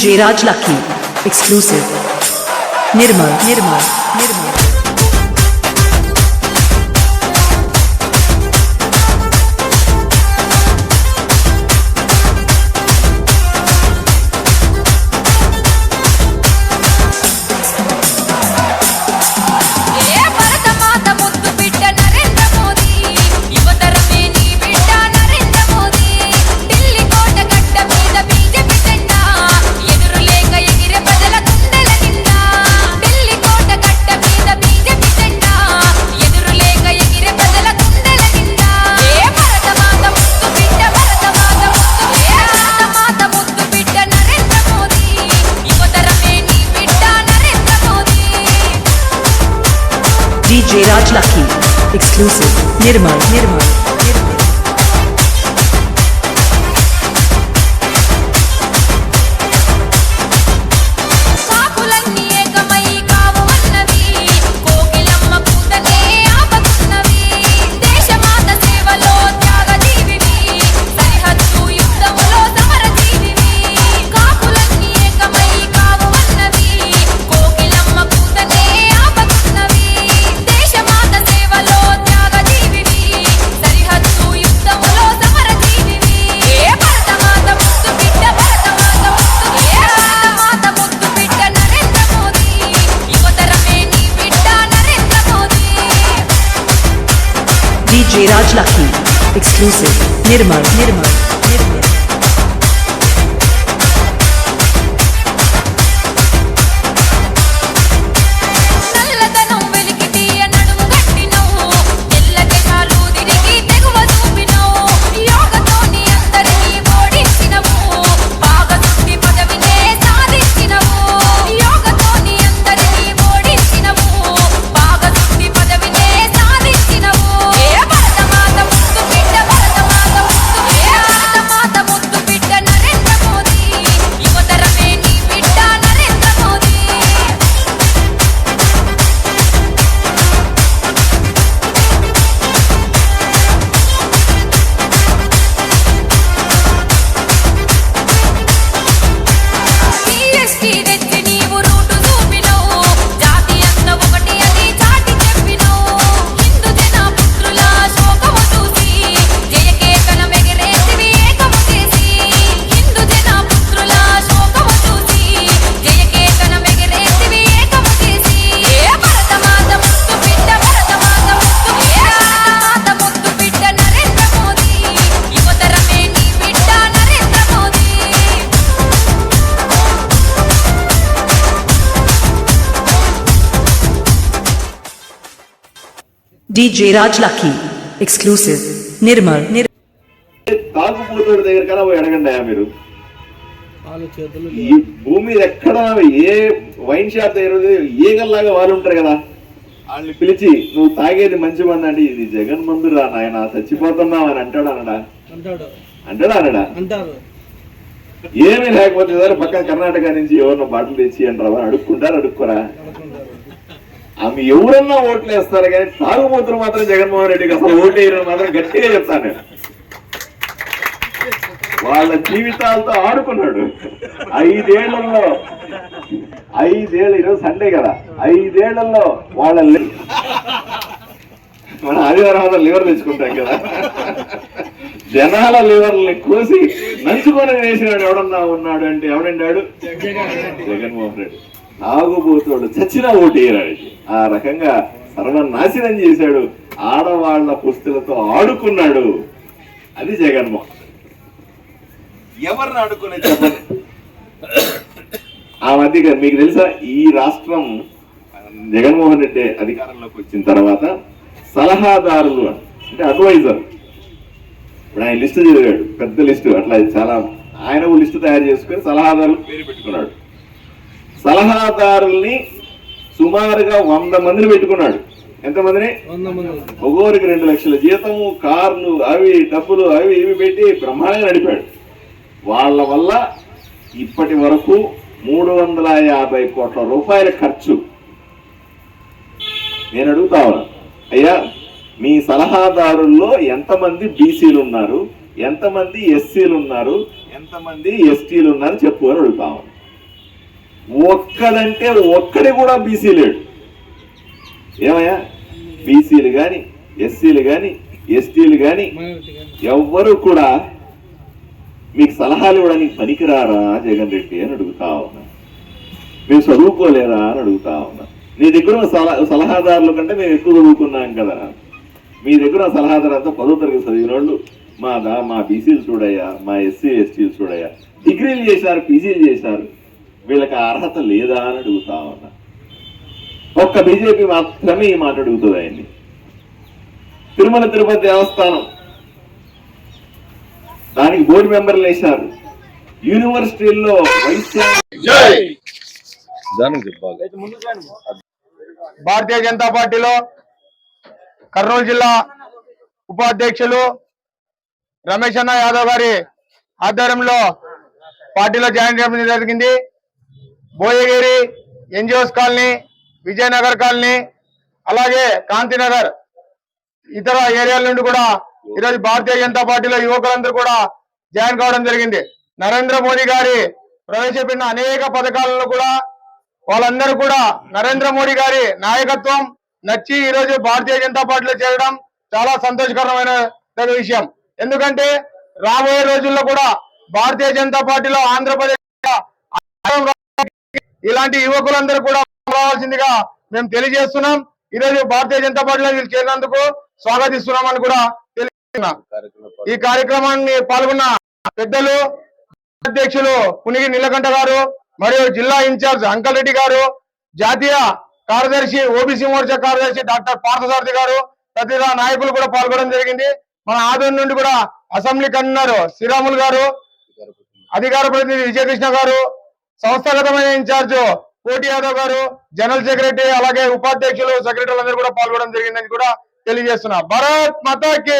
DJ Raj Lucky. Exclusive. Nirmal, Nirmal, Nirmal. DJ Raj Lucky. Exclusive. Nirmal, Nirmal. DJ Raj Lucky. Exclusive. Nirmal, Nirmal. DJ Raj Lucky. Exclusive. Nirmal, Nirmal. తాగుబోతుడి దగ్గర కన్నా పోయి అడగండి మీరు. ఈ భూమి మీద ఎక్కడ ఏ వైన్ షాప్ దగ్గర ఈగల్లాగా వాళ్ళు ఉంటారు కదా. వాళ్ళని పిలిచి నువ్వు తాగేది మంచి మంది అంటే ఇది జగన్ మందు రా నాయన చచ్చిపోతున్నావు అని అంటాడు అనడా అంటాడు. అంటాడా అనడా అంటారు. ఏమీ లేకపోతే సరే పక్కన కర్ణాటక నుంచి ఎవరినో బాటలు తెచ్చి అంటారా అడుక్కుంటారు అడుక్కోరా? ఆమె ఎవరన్నా ఓట్లు వేస్తారు కానీ తాగుబోతులు మాత్రం జగన్మోహన్ రెడ్డికి అసలు ఓటు వేయడం మాత్రం గట్టిగా చెప్తాను నేను. వాళ్ళ జీవితాలతో ఆడుకున్నాడు. ఐదేళ్ళలో ఐదేళ్ళు ఈరోజు సండే కదా ఐదేళ్ళలో వాళ్ళ మన ఆదివారం లివర్ తెచ్చుకుంటాం కదా. జనాల లివర్ని కోసి నంచుకొని వేసినాడు ఎవడన్నా ఉన్నాడు అంటే ఎవడండాడు జగన్మోహన్ రెడ్డి. తాగుబోతుడు చచ్చినా ఓటేయరాడు ఆ రకంగా సర్వనాశనం చేశాడు. ఆడవాళ్ళ పుస్తులతో ఆడుకున్నాడు. అది జగన్మోహన్. ఎవరిని ఆడుకునే చెప్పండి ఆ మధ్య మీకు తెలుసా ఈ రాష్ట్రం జగన్మోహన్ రెడ్డి అధికారంలోకి వచ్చిన తర్వాత సలహాదారులు అంటే అడ్వైజర్ ఇప్పుడు ఆయన లిస్టు చదివాడు పెద్ద లిస్టు అట్లా చాలా ఆయన లిస్టు తయారు చేసుకుని సలహాదారులు పేరు పెట్టుకున్నాడు. సలహాదారుల్ని సుమారుగా వంద మందిని పెట్టుకున్నాడు. ఎంతమందిని ఒక్కొక్కరికి రెండు లక్షల జీతము కార్లు అవి డబ్బులు అవి ఇవి పెట్టి బ్రహ్మాండంగా నడిపాడు. వాళ్ళ వల్ల ఇప్పటి వరకు మూడు వందల యాభై కోట్ల రూపాయల ఖర్చు. నేను అడుగుతా ఉన్నా అయ్యా మీ సలహాదారుల్లో ఎంతమంది బీసీలు ఉన్నారు ఎంతమంది ఎస్సీలు ఉన్నారు ఎంతమంది ఎస్టీలు ఉన్నారు చెప్పు అని అడుగుతా ఒక్కడంటే ఒక్కడి కూడా బీసీ లేడు. ఏమయ్యా? బీసీలు కానీ ఎస్సీలు కానీ ఎస్టీలు కానీ ఎవ్వరు కూడా మీకు సలహాలు ఇవ్వడానికి పనికిరారా జగన్ రెడ్డి అని అడుగుతా ఉన్నా మేము చదువుకోలేరా అని అడుగుతా ఉన్నా నీ దగ్గర సలహాదారుల కంటే మేము ఎక్కువ చదువుకున్నాం కదా. మీ దగ్గర సలహాదారు అంతా పదో తరగతి చదివిన వాళ్ళు మా దా మా బీసీలు చూడయ్యా మా ఎస్సీ ఎస్టీలు చూడయ్యా. డిగ్రీలు చేశారు పీజీలు చేశారు. వీళ్ళకి అర్హత లేదా అని అడుగుతా ఉన్నా. ఒక్క బీజేపీ మాత్రమే ఈ మాట అడుగుతుంది ఆయన్ని. తిరుమల తిరుపతి దేవస్థానం. దానికి బోర్డు మెంబర్లు వేశారు. యూనివర్సిటీల్లో భారతీయ జనతా పార్టీలో కర్నూలు జిల్లా ఉపాధ్యక్షులు రమేష్ అన్న యాదవ్ గారి ఆధ్వర్యంలో పార్టీలో జాయిన్ చేయడం జరిగింది. Boyagiri NGOs colony Vijayanagar colony అలాగే కాంతినగర్ ఇతర ఏరియాల నుండి కూడా ఈరోజు భారతీయ జనతా పార్టీలో యువకులందరూ కూడా జాయిన్ కావడం జరిగింది. నరేంద్ర మోడీ గారి ప్రవేశపెట్టిన అనేక పథకాలను కూడా వాళ్ళందరూ కూడా నరేంద్ర మోడీ గారి నాయకత్వం నచ్చి ఈ రోజు భారతీయ జనతా పార్టీలో చేరడం చాలా సంతోషకరమైన విషయం. ఎందుకంటే రాబోయే రోజుల్లో కూడా భారతీయ జనతా పార్టీలో ఆంధ్రప్రదేశ్ ఇలాంటి యువకులందరూ కూడా రావాల్సిందిగా మేము తెలియజేస్తున్నాం. ఈరోజు భారతీయ జనతా పార్టీలో వీళ్ళు చేరినందుకు స్వాగతిస్తున్నామని కూడా తెలియజేస్తున్నాం. ఈ కార్యక్రమాన్ని పాల్గొన్న పెద్దలు అధ్యక్షులు పునిగి నీలకంఠ గారు మరియు జిల్లా ఇన్ఛార్జ్ అంకల్ రెడ్డి గారు జాతీయ కార్యదర్శి ఓబీసీ మోర్చా కార్యదర్శి డాక్టర్ పార్థసారథి గారు తదితర నాయకులు కూడా పాల్గొనడం జరిగింది. మన ఆదరణ నుండి కూడా అసెంబ్లీ కన్వీనర్ శ్రీరాములు గారు అధికార ప్రతినిధి విజయకృష్ణ గారు సంస్థాగతమైన ఇన్ఛార్జ్ కోటి యాదవ్ గారు జనరల్ సెక్రటరీ అలాగే ఉపాధ్యక్షులు సెక్రటరీలు అందరూ కూడా పాల్గొనడం జరిగిందని కూడా తెలియజేస్తున్నా. భారత్ మతాకి